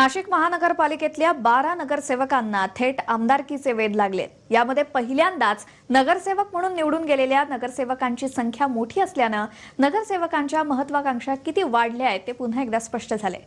नाशिक महानगरपालिकेतल्या बारा नगरसेवकांना थेट आमदारकीचे वेध लागलेत यामध्ये पहिल्यांदाच नगरसेवक म्हणून निवडून गेलेल्या नगरसेवकांची संख्या मोठी असल्यानं नगरसेवकांच्या महत्वाकांक्षा किती वाढल्या आहेत ते पुन्हा एकदा स्पष्ट झाले.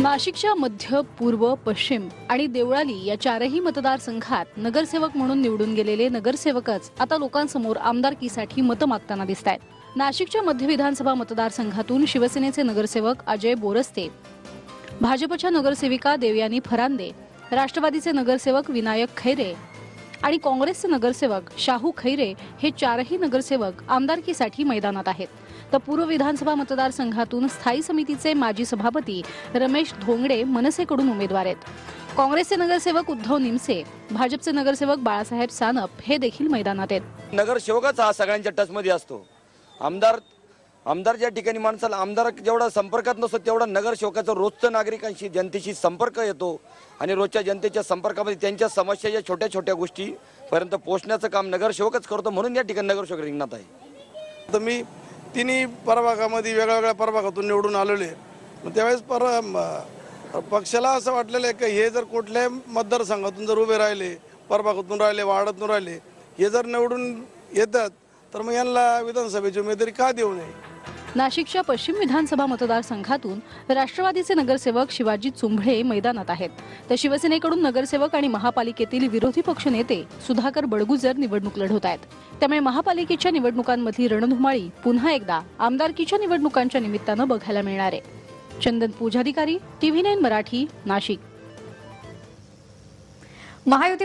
नाशिकच्या मध्य पूर्व पश्चिम आणि देवळाली या चारही मतदारसंघात नगरसेवक म्हणून निवडून गेलेले नगरसेवकच आता लोकांसमोर आमदारकीसाठी मतं मागताना दिसत आहेत नाशिकच्या मध्य विधानसभा मतदारसंघातून शिवसेनेचे नगरसेवक अजय बोरस्ते भाजपच्या नगरसेविका देवयानी फरांदे राष्ट्रवादीचे नगरसेवक विनायक खैरे आणि काँग्रेसचे नगरसेवक शाहू खैरे हे चारही नगरसेवक आमदारकीसाठी मैदानात आहेत. तर पूर्व विधानसभा मतदारसंघातून स्थायी समितीचे माजी सभापती रमेश धोंगडे मनसेकडून उमेदवार आहेत. काँग्रेसचे नगरसेवक उद्धव निमसे भाजपचे नगरसेवक बाळासाहेब सानप हे देखील मैदानात आहेत. नगरसेवकच हा सगळ्यांच्या टचमध्ये असतो. आमदार आमदार ज्या ठिकाणी माणसाला आमदार जेवढा संपर्कात नसतो तेवढा नगरसेवकाचा रोजचं नागरिकांशी जनतेशी संपर्क येतो. आणि रोजच्या जनतेच्या संपर्कामध्ये त्यांच्या समस्या या छोट्या छोट्या गोष्टीपर्यंत पोहोचण्याचं काम नगरसेवकच करतो म्हणून या ठिकाणी नगरसेवक रिंगणात आहे. तर मी तिन्ही प्रभागामध्ये वेगळ्या वेगळ्या प्रभागातून निवडून आलेले मग त्यावेळेस पर पक्षाला असं वाटलेलं आहे की हे जर कुठल्याही मतदारसंघातून जर उभे राहिले प्रभागातून राहिले वार्डातून राहिले हे जर निवडून येतात तर मग यांना विधानसभेची उमेदवारी का देऊ नये? नाशिकच्या पश्चिम विधानसभा मतदारसंघातून राष्ट्रवादीचे नगरसेवक शिवाजी चुंभळे मैदानात आहेत. तर शिवसेनेकडून नगरसेवक आणि महापालिकेतील विरोधी पक्ष नेते सुधाकर बडगुजर निवडणूक लढवत आहेत. त्यामुळे महापालिकेच्या निवडणुकांमधली रणधुमाळी पुन्हा एकदा आमदारकीच्या निवडणुकांच्या निमित्तानं बघायला मिळणार आहे. Chandan Pujadhikari TV nine Marathi Nashik. Mahayuti